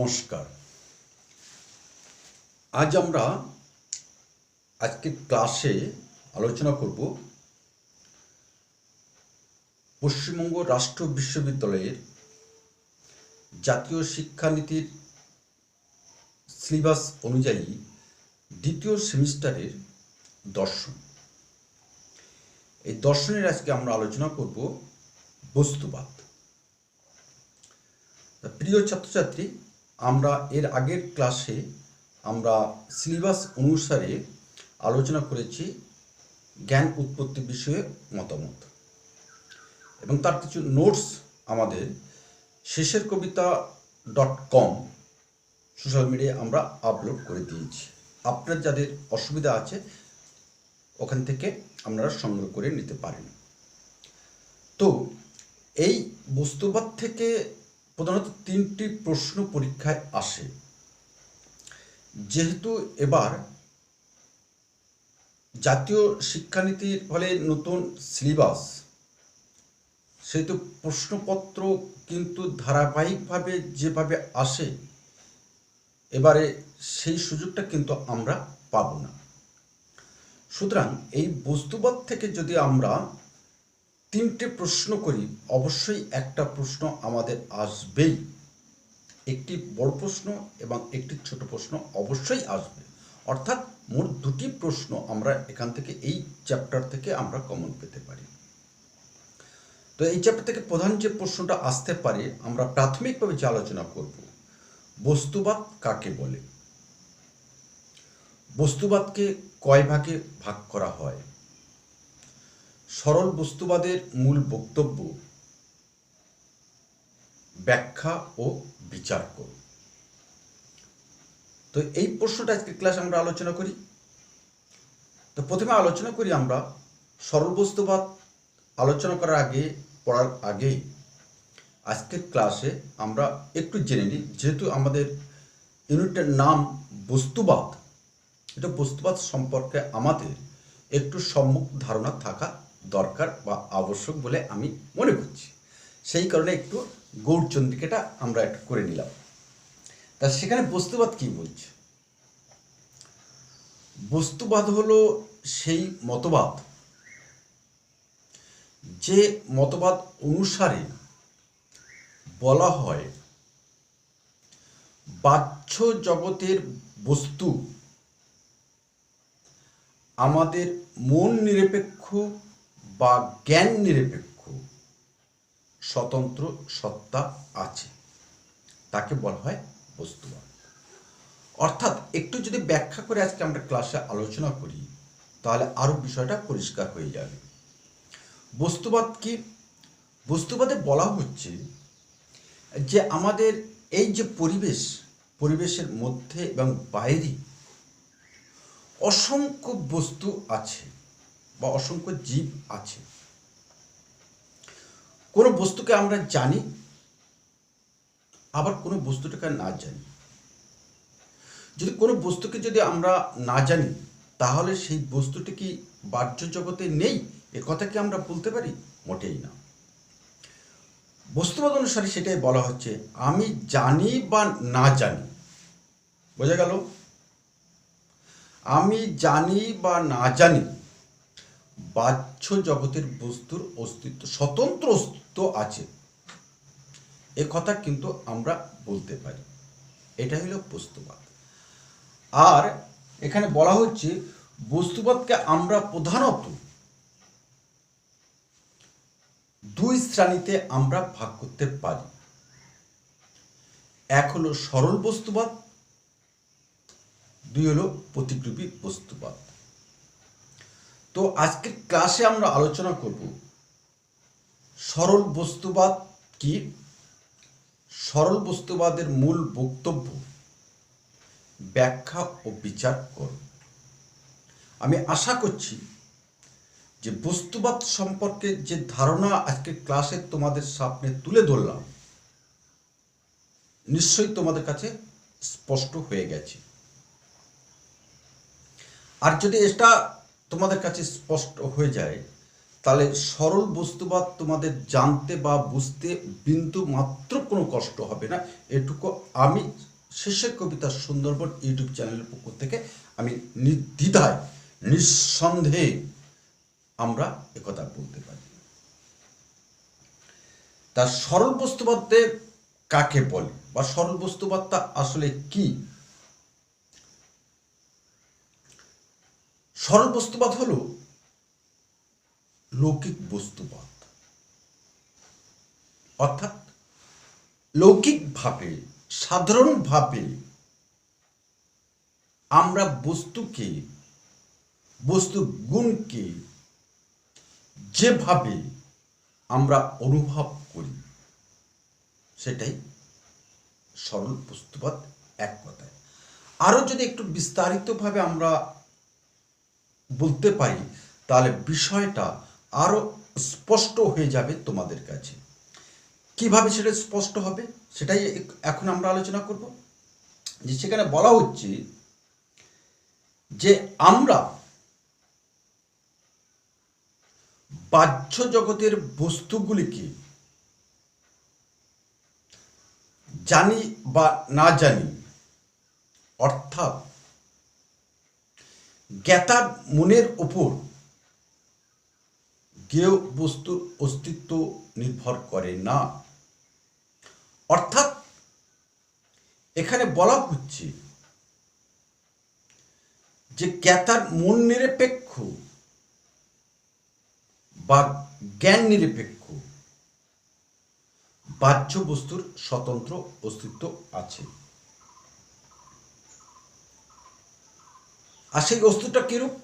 নমস্কার আজ আমরা আজকের ক্লাসে আলোচনা করব পশ্চিমবঙ্গ রাষ্ট্র বিশ্ববিদ্যালয়ের জাতীয় শিক্ষানীতির সিলেবাস অনুযায়ী দ্বিতীয় সেমিস্টারের দর্শন। এই দর্শনের আজকে আমরা আলোচনা করব বস্তুবাদ। প্রিয় ছাত্রছাত্রী আমরা এর আগের ক্লাসে আমরা সিলেবাস অনুসারে আলোচনা করেছি জ্ঞান উৎপত্তি বিষয়ে মতামত। এবং তার কিছু নোটস আমাদের শেষের কবিতা ডট কম সোশ্যাল মিডিয়ায় আমরা আপলোড করে দিয়েছি। আপনার যাদের অসুবিধা আছে, ওখান থেকে আপনারা সংগ্রহ করে নিতে পারেন। তো এই বস্তুবাদ থেকে প্রধানত তিনটি প্রশ্ন পরীক্ষায় আসে। যেহেতু এবার জাতীয় শিক্ষানীতির ফলে নতুন সিলেবাস, সেহেতু প্রশ্নপত্র কিন্তু ধারাবাহিকভাবে যেভাবে আসে, এবারে সেই সুযোগটা কিন্তু আমরা পাব না। সুতরাং এই বস্তুবাদ থেকে যদি আমরা তিনটে প্রশ্ন করি, অবশ্যই একটা প্রশ্ন আমাদের আসবেই। একটি বড় প্রশ্ন এবং একটি ছোট প্রশ্ন অবশ্যই আসবে। অর্থাৎ মোট দুটি প্রশ্ন আমরা এখান থেকে এই চ্যাপ্টার থেকে আমরা কমন পেতে পারি। তো এই চ্যাপ্টার থেকে প্রধান যে প্রশ্নটা আসতে পারে, আমরা প্রাথমিকভাবে যে আলোচনা করব, বস্তুবাদ কাকে বলে? বস্তুবাদকে কয় ভাগে ভাগ করা হয়? সরল বস্তুবাদের মূল বক্তব্য। ব্যাখ্যা ও বিচার করুন। তো এই প্রশ্নটা আজকে ক্লাস আমরা আলোচনা করি। তো প্রথমে আলোচনা করি আমরা সরল বস্তুবাদ আলোচনা করার আগে, পড়ার আগে আজকের ক্লাসে আমরা একটু জেনে নিই, যেহেতু আমাদের ইউনিটের নাম বস্তুবাদ, এটা বস্তুবাদ সম্পর্কে আমাদের একটু সম্মুখ ধারণা থাকা দরকার বা আবশ্যক বলে আমি মনে করছি। সেই কারণে একটু গৌরচন্দ্রিকাটা আমরা একটু করে নিলাম। তা সেখানে বস্তুবাদ কি বলছে? বস্তুবাদ হলো সেই মতবাদ যে মতবাদ অনুসারে বলা হয়, বাহ্য জগতের বস্তু আমাদের মন নিরপেক্ষ বা জ্ঞান নিরপেক্ষ স্বতন্ত্র সত্তা আছে। তাকে বলা হয় বস্তুবাদ অর্থাৎ একটু যদি ব্যাখ্যা করে আজকে আমরা ক্লাসে আলোচনা করি, তাহলে আরও বিষয়টা পরিষ্কার হয়ে যাবে। বস্তুবাদ কি? বস্তুবাদে বলা হচ্ছে যে আমাদের এই যে পরিবেশ, পরিবেশের মধ্যে এবং বাইরে অসংখ্য বস্তু আছে। বা অসংখ্য জীব আছে। কোনো বস্তুকে আমরা জানি, আবার কোনো বস্তুটাকে না জানি। যদি কোনো বস্তুকে যদি আমরা না জানি, তাহলে সেই বস্তুটি কি বাহ্য জগতে নেই? এ কথা কি আমরা বলতে পারি? মোটেই না। বস্তুবাদ অনুসারে সেটাই বলা হচ্ছে, আমি জানি বা না জানি। বোঝা গেল? আমি জানি বা না জানি বাহ্য জগতের বস্তুর অস্তিত্ব, স্বতন্ত্র অস্তিত্ব আছে। এ কথা কিন্তু আমরা বলতে পারি। এটা হলো বস্তুবাদ। আর এখানে বলা হচ্ছে, বস্তুবাদকে আমরা প্রধানত দুই শ্রেণীতে আমরা ভাগ করতে পারি। এক হলো সরল বস্তুবাদ, দুই হলো প্রতিকৃপি বস্তুবাদ। তো আজকের ক্লাসে আমরা আলোচনা করব সরল বস্তুবাদ কি? সরল বস্তুবাদের মূল বক্তব্য, ব্যাখ্যা ও বিচার করব আমি আশা করছি যে বস্তুবাদ সম্পর্কে যে ধারণা আজকে ক্লাসে তোমাদের সামনে তুলে ধরলাম, নিশ্চয়ই তোমাদের কাছে স্পষ্ট হয়ে গেছে। আর যদি এটা তোমাদের কাছে স্পষ্ট হয়ে যায়, তাহলে সরল বস্তুবাদ তোমাদের জানতে বা বুঝতে বিন্দু মাত্র কোনো কষ্ট হবে না। এটুকু আমি শেষের কবিতা সুন্দরবন ইউটিউব চ্যানেলের পক্ষ থেকে আমি নির্দ্বিধায়, নিঃসন্দেহে আমরা একথা বলতে পারি। তার সরল বস্তুবাদে কাকে বলে বা সরল বস্তুবাদটা আসলে কি? সরল বস্তুবাদ হলো লৌকিক বস্তুবাদ অর্থাৎ লৌকিকভাবে, সাধারণভাবে আমরা বস্তুকে বস্তুর গুণকে যেভাবে আমরা অনুভব করি, সেটাই সরল বস্তুবাদ এক কথায়। আরও যদি একটু বিস্তারিতভাবে আমরা বলতে পারি, তাহলে বিষয়টা আরও স্পষ্ট হয়ে যাবে তোমাদের কাছে। কীভাবে সেটা স্পষ্ট হবে, সেটাই এখন আমরা আলোচনা করব। যে সেখানে বলা হচ্ছে যে আমরা বাহ্য জগতের বস্তুগুলিকে জানি বা না জানি, অর্থাৎ জ্ঞাতার মনের ওপর জ্ঞেয় বস্তুর অস্তিত্ব নির্ভর করে না। অর্থাৎ এখানে বলা হচ্ছে যে জ্ঞাতার মন নিরপেক্ষ বা জ্ঞান নিরপেক্ষ বাহ্য বস্তুর স্বতন্ত্র অস্তিত্ব আছে। আর সেই বস্তুটা কিরূপ?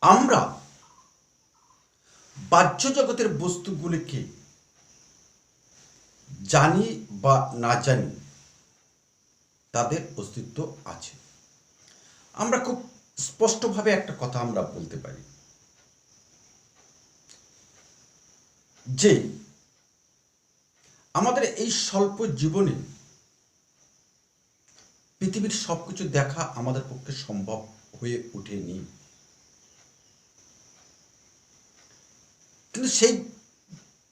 আমরা বাহ্য জগতের বস্তুগুলিকে জানি বা না জানি, তাদের অস্তিত্ব আছে। আমরা খুব স্পষ্টভাবে একটা কথা আমরা বলতে পারি। যে আমাদের এই স্বল্প জীবনে পৃথিবীর সবকিছু দেখা আমাদের পক্ষে সম্ভব হয়ে ওঠেনি। কিন্তু সেই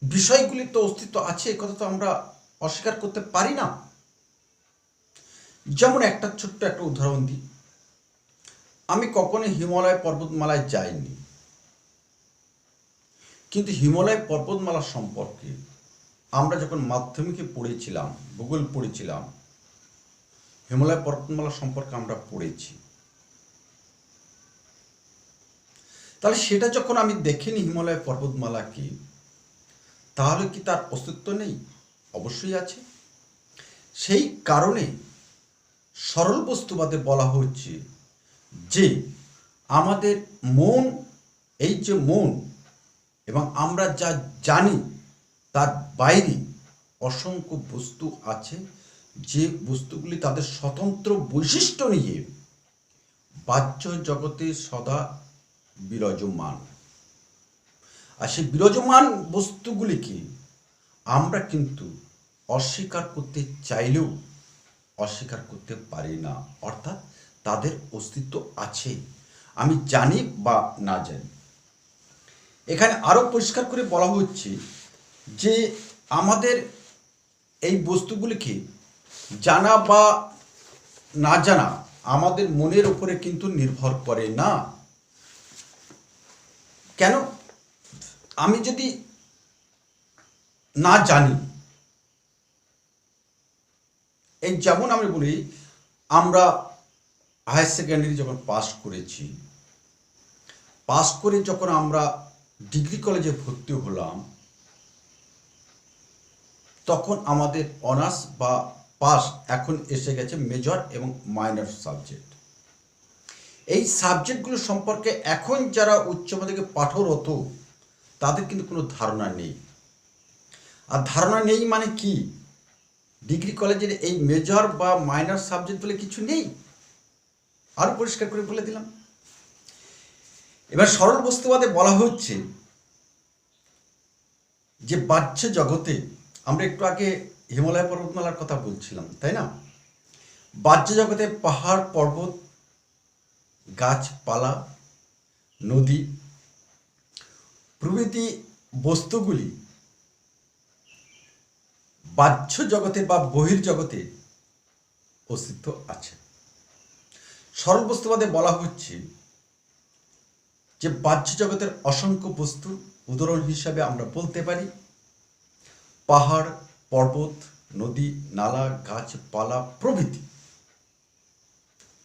বিষয়গুলির তো অস্তিত্ব আছে কথা তো আমরা অস্বীকার করতে পারি না। যেমন একটা ছোট্ট একটা উদাহরণ দিই। আমি কখনো হিমালয় পর্বতমালায় যাইনি। কিন্তু হিমালয় পর্বতমালা সম্পর্কে আমরা যখন মাধ্যমিকে পড়েছিলাম, ভূগোল পড়েছিলাম, হিমালয় পর্বতমালা সম্পর্কে আমরা পড়েছি। তাহলে সেটা যখন আমি দেখিনি হিমালয় পর্বতমালা কি, তাহলে কি তার অস্তিত্ব নেই? অবশ্যই আছে। সেই কারণে সরল বস্তুবাদে বলা হচ্ছে যে আমাদের মন, এই যে মন এবং আমরা যা জানি তার বাইরে অসংখ্য বস্তু আছে যে বস্তুগুলি তাদের স্বতন্ত্র বৈশিষ্ট্য নিয়ে বাহ্য জগতে সদা বিরাজমান। আর সেই বিরাজমান বস্তুগুলিকে আমরা কিন্তু অস্বীকার করতে চাইলেও অস্বীকার করতে পারি না। অর্থাৎ তাদের অস্তিত্ব আছে। আমি জানি বা না জানি। এখানে আরও পরিষ্কার করে বলা হচ্ছে যে আমাদের এই বস্তুগুলিকে জানা বা না জানা আমাদের মনের উপরে কিন্তু নির্ভর করে না। কেন? আমি যদি না জানি, এই যেমন আমি বলি, আমরা হায়ার সেকেন্ডারি যখন পাস করেছি পাস করে যখন আমরা ডিগ্রি কলেজে ভর্তি হলাম, তখন আমাদের অনার্স বা পাস এখন এসে গেছে মেজর এবং মাইনর সাবজেক্ট এই সাবজেক্টগুলো সম্পর্কে এখন যারা উচ্চ মাধ্যমিকে পাঠরত, তাদের কিন্তু কোনো ধারণা নেই। আর ধারণা নেই মানে কি? ডিগ্রি কলেজের এই মেজর বা মাইনর সাবজেক্ট বলে কিছু নেই? আরও পরিষ্কার করে বলে দিলাম। এবার সরল বস্তুবাদে বলা হচ্ছে যে বাহ্য জগতে, আমরা একটু আগে হিমালয় পর্বতমালার কথা বলছিলাম, তাই না? বাহ্য জগতে পাহাড়, পর্বত গাছপালা, নদী প্রভৃতি বস্তুগুলি বাহ্য জগতে বা বহির্জগতে অস্তিত্ব আছে। সরল বস্তুবাদে বলা হচ্ছে যে বাহ্য জগতের অসংখ্য বস্তু, উদাহরণ হিসাবে আমরা বলতে পারি পাহাড়, পর্বত, নদী, নালা, গাছপালা প্রভৃতি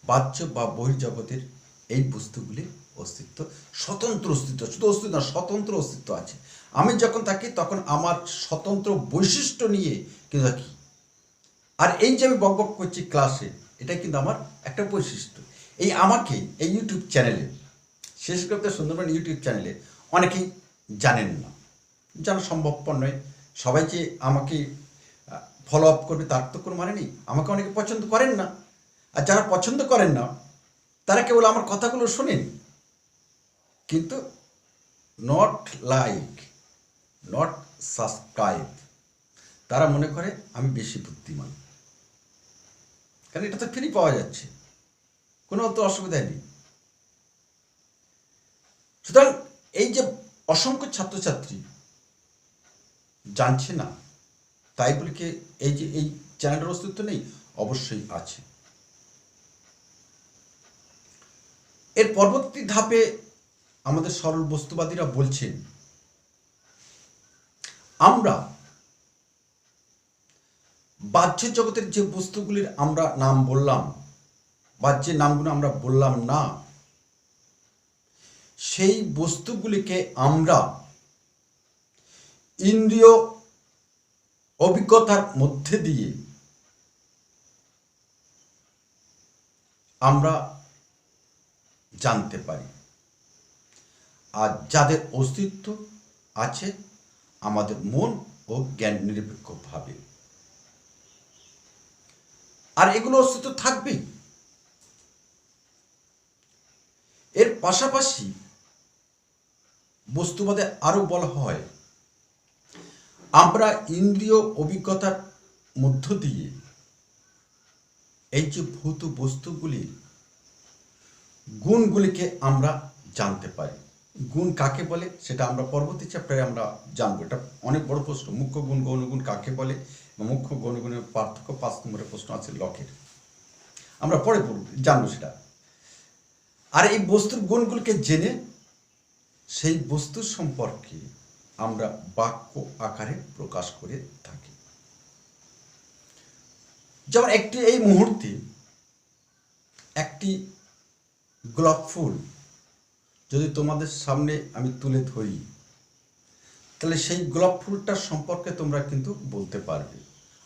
বাহ্য বা বহির্জগতের এই বস্তুগুলির অস্তিত্ব, স্বতন্ত্র অস্তিত্ব, শুধু অস্তিত্ব না, স্বতন্ত্র অস্তিত্ব আছে। আমি যখন থাকি তখন আমার স্বতন্ত্র বৈশিষ্ট্য নিয়ে কিন্তু থাকি। আর এই যে আমি বক বক করছি ক্লাসে, এটা কিন্তু আমার একটা বৈশিষ্ট্য। এই আমাকে, এই ইউটিউব চ্যানেলে, শেষ করতে সুন্দরবন ইউটিউব চ্যানেলে অনেকেই জানেন না। জানা সম্ভবপর নয়। সবাই যে আমাকে ফলো আপ করবে তার তো কোনো মানে নেই। আমাকে অনেকে পছন্দ করেন না। আর যারা পছন্দ করেন না তারা কেবল আমার কথাগুলো শোনেন। কিন্তু নট লাইক নট সাবস্ক্রাইব তারা মনে করে আমি বেশি বুদ্ধিমান। কারণ এটা তো ফ্রি পাওয়া যাচ্ছে। কোনো তো অসুবিধা নেই। সুতরাং এই যে অসংখ্য ছাত্রছাত্রী জানছে না, তাই বলে কি এই যে এই চ্যানেলের অস্তিত্ব নেই? অবশ্যই আছে। এর পরবর্তী ধাপে আমাদের সরল বস্তুবাদীরা বলছেন, আমরা বাহ্য জগতের যে বস্তুগুলির আমরা নাম বললাম বা যে নামগুলো আমরা বললাম না, সেই বস্তুগুলিকে আমরা ইন্দ্রিয় অভিজ্ঞতার মধ্যে দিয়ে আমরা জানতে পারি। আর যাদের অস্তিত্ব আছে, আমাদের মন ও জ্ঞান নিরপেক্ষভাবে। আর এগুলো অস্তিত্ব থাকবেই। এর পাশাপাশি বস্তুবাদে আরও বলা হয়, আমরা ইন্দ্রিয় অভিজ্ঞতার মধ্য দিয়ে এই যে ভৌত বস্তুগুলির গুণগুলিকে আমরা জানতে পারি। গুণ কাকে বলে? সেটা আমরা পরবর্তী চ্যাপ্টারে আমরা জানব। এটা অনেক বড় প্রশ্ন। মুখ্য গুণ গৌণগুণ কাকে বলে? মুখ্য গৌণগুণের পার্থক্য পাঁচ নম্বরের প্রশ্ন আছে লকের। আমরা পরে জানব সেটা। আর এই বস্তুর গুণগুলিকে জেনে সেই বস্তু সম্পর্কে আমরা বাক্য আকারে প্রকাশ করে থাকি। যেমন একটি এই মুহূর্তে একটি গোলাপ ফুল যদি তোমাদের সামনে আমি তুলে ধরি, তাহলে সেই গোলাপ ফুলটার সম্পর্কে তোমরা কিন্তু বলতে পারবে।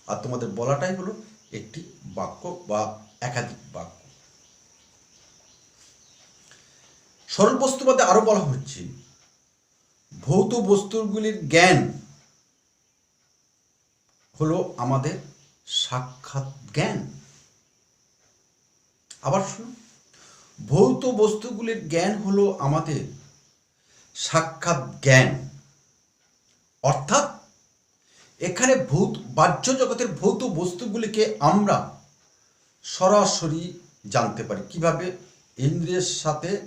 আর তোমাদের বলাটাই হলো একটি বাক্য বা একাধিক বাক্য। সরল বস্তুবাদে আরও বলা হচ্ছে, ভৌত বস্তুগুলির জ্ঞান হলো আমাদের সাক্ষাৎ জ্ঞান। আবার শুনুন। ভৌত বস্তুগুলির জ্ঞান হলো আমাদের সাক্ষাৎ জ্ঞান। অর্থাৎ এখানে ভৌত, বাহ্য জগতের ভৌত বস্তুগুলিকে আমরা সরাসরি জানতে পারি। কীভাবে? ইন্দ্রিয়ের সাথে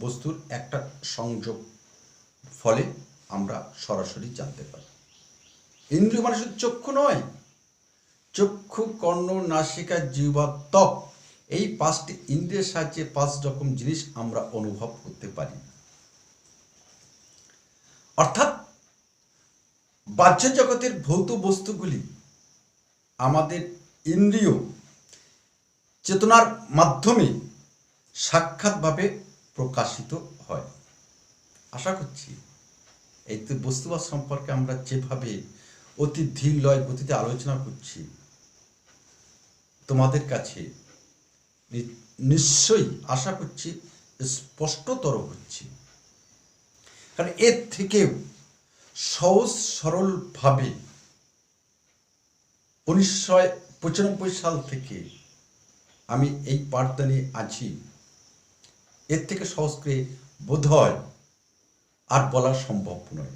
বস্তুর একটা সংযোগ ফলে আমরা সরাসরি জানতে পারি। ইন্দ্রিয় মানুষের চক্ষু নয়। চক্ষু, কর্ণ, নাসিকা, জিহ্বা, ত্বক। এই পাঁচটি ইন্দ্রিয়ের সাহায্যে পাঁচ রকম জিনিস আমরা অনুভব করতে পারি। অর্থাৎ বাহ্য জগতের ভৌত বস্তুগুলি আমাদের ইন্দ্রিয় চেতনার মাধ্যমে সাক্ষাৎভাবে প্রকাশিত হয়। আশা করছি এই তো বস্তুবাদ সম্পর্কে আমরা যেভাবে অতি ধীর লয় গতিতে আলোচনা করছি, তোমাদের কাছে নিশ্চয়ই আশা করছি স্পষ্টতর হচ্ছে। কারণ এর থেকেও সহজ সরলভাবে উনিশশো পঁচানব্বই সাল থেকে আমি এই পাঠদানে আছি। এর থেকে সহজ করে বোধ হয় আর বলা সম্ভব নয়।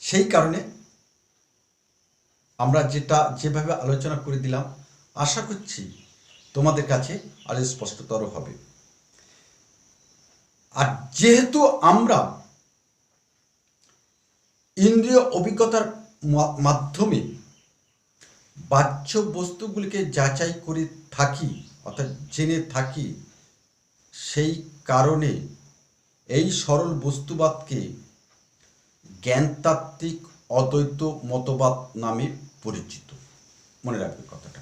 সেই কারণে আমরা যেটা যেভাবে আলোচনা করে দিলাম, আশা করছি তোমাদের কাছে আরও স্পষ্টতর হবে। আর যেহেতু আমরা ইন্দ্রিয় অভিজ্ঞতার মাধ্যমে বাহ্য বস্তুগুলিকে যাচাই করে থাকি, অর্থাৎ জেনে থাকি, সেই কারণে এই সরল বস্তুবাদকে জ্ঞানতাত্ত্বিক অদ্বৈত মতবাদ নামে পরিচিত। মনে রাখবে কথাটা।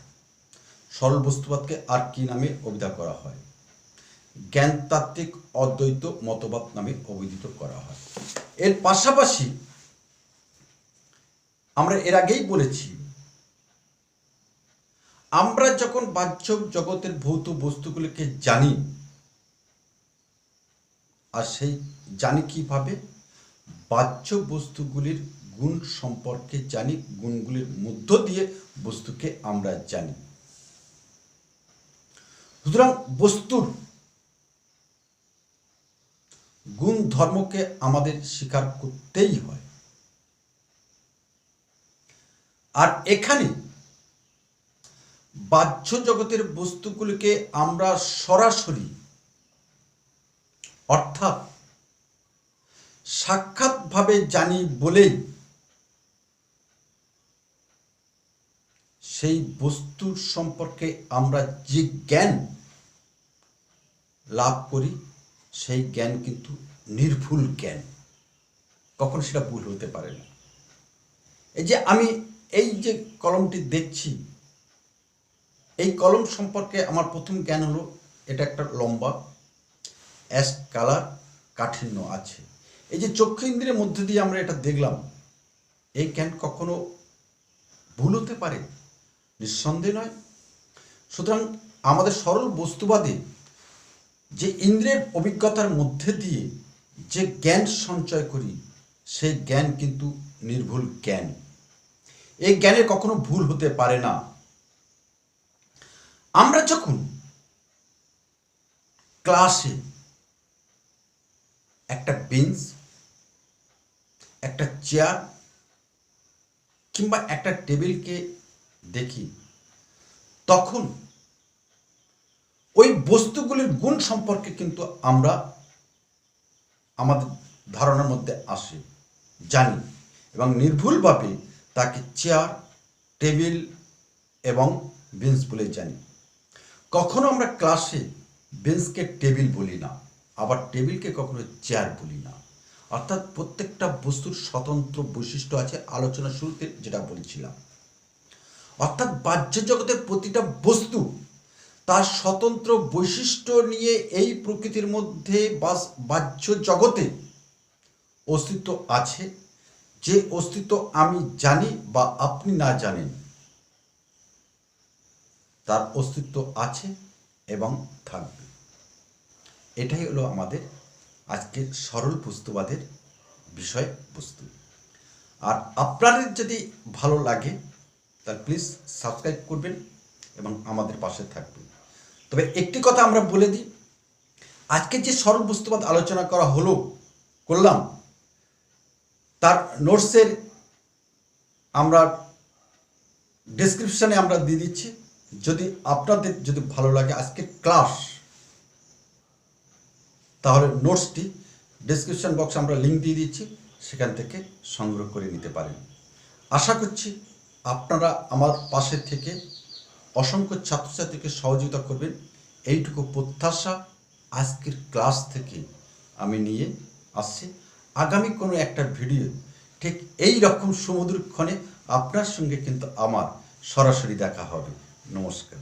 সরল বস্তুবাদকে আর কি নামে অভিধা করা হয়? জ্ঞানতাত্ত্বিক অদ্বৈত মতবাদ নামে অভিহিত করা হয়। এর পাশাপাশি আমরা এর আগেই বলেছি, আমরা যখন বাহ্য জগতের ভৌত বস্তুগুলিকে জানি, আর সেই জানি কীভাবে? বাহ্য বস্তুগুলির গুণ সম্পর্কে জানি, গুণগুলির মধ্য দিয়ে বস্তুকে আমরা জানি। সুতরাং বস্তুর গুণ ধর্মকে আমাদের স্বীকার করতেই হয়। আর এখানে বাহ্য জগতের বস্তুগুলিকে আমরা সরাসরি অর্থাৎ সাক্ষাৎভাবে জানি বলেই সেই বস্তুর সম্পর্কে আমরা যে জ্ঞান লাভ করি, সেই জ্ঞান কিন্তু নির্ভুল জ্ঞান। কখনো সেটা ভুল হতে পারে না। এই যে আমি এই যে কলমটি দেখছি, এই কলম সম্পর্কে আমার প্রথম জ্ঞান হলো, এটা একটা লম্বা, অ্যাশ কালার, কাঠিন্য আছে। এই যে চক্ষু ইন্দ্রিয়ের মধ্যে দিয়ে আমরা এটা দেখলাম, এই জ্ঞান কখনো ভুল হতে পারে? নিঃসন্দেহ নয়। সুতরাং আমাদের সরল বস্তুবাদে যে ইন্দ্রিয়ের অভিজ্ঞতার মধ্যে দিয়ে যে জ্ঞান সঞ্চয় করি, সেই জ্ঞান কিন্তু নির্ভুল জ্ঞান। এই জ্ঞানে কখনো ভুল হতে পারে না। আমরা যখন ক্লাসে একটা বেঞ্চ, একটা চেয়ার কিংবা একটা টেবিলকে দেখি। তখন ওই বস্তুগুলির গুণ সম্পর্কে কিন্তু আমরা আমাদের ধারণার মধ্যে আসে, জানি এবং নির্ভুলভাবে তাকে চেয়ার, টেবিল এবং বেঞ্চ বলে জানি। কখনো আমরা ক্লাসে বেঞ্চকে টেবিল বলি না, আবার টেবিলকে কখনো চেয়ার বলি না। অর্থাৎ প্রত্যেকটা বস্তুর স্বতন্ত্র বৈশিষ্ট্য আছে আলোচনা শুরুতে যেটা বলছিলাম। অর্থাৎ বাহ্য জগতের প্রতিটা বস্তু তার স্বতন্ত্র বৈশিষ্ট্য নিয়ে এই প্রকৃতির মধ্যে বাহ্য জগতে অস্তিত্ব আছে, যে অস্তিত্ব আমি জানি বা আপনি না জানেন, তার অস্তিত্ব আছে এবং থাকবে। এটাই হলো আমাদের আজকের সরল বস্তুবাদের বিষয়বস্তু। আর আপনাদের যদি ভালো লাগে তাহলে প্লিজ সাবস্ক্রাইব করবেন এবং আমাদের পাশে থাকবেন। তবে একটি কথা আমরা বলে দিই, আজকে যে সরল বস্তুবাদ আলোচনা করা হলো, করলাম, তার নোটসের আমরা ডিসক্রিপশানে আমরা দিয়ে দিচ্ছি। যদি আপনাদের যদি ভালো লাগে আজকে ক্লাস তাহলে নোটসটি ডিসক্রিপশন বক্সে আমরা লিঙ্ক দিয়ে দিচ্ছি, সেখান থেকে সংগ্রহ করে নিতে পারেন। আশা করছি আপনারা আমার পাশে থেকে অসংখ্য ছাত্রছাত্রীকে সহযোগিতা করবেন। এইটুকু প্রত্যাশা আজকের ক্লাস থেকে আমি নিয়ে আসছি। আগামী কোনো একটা ভিডিও ঠিক এই রকম সমুদ্রক্ষণে আপনার সঙ্গে কিন্তু আমার সরাসরি দেখা হবে। নমস্কার।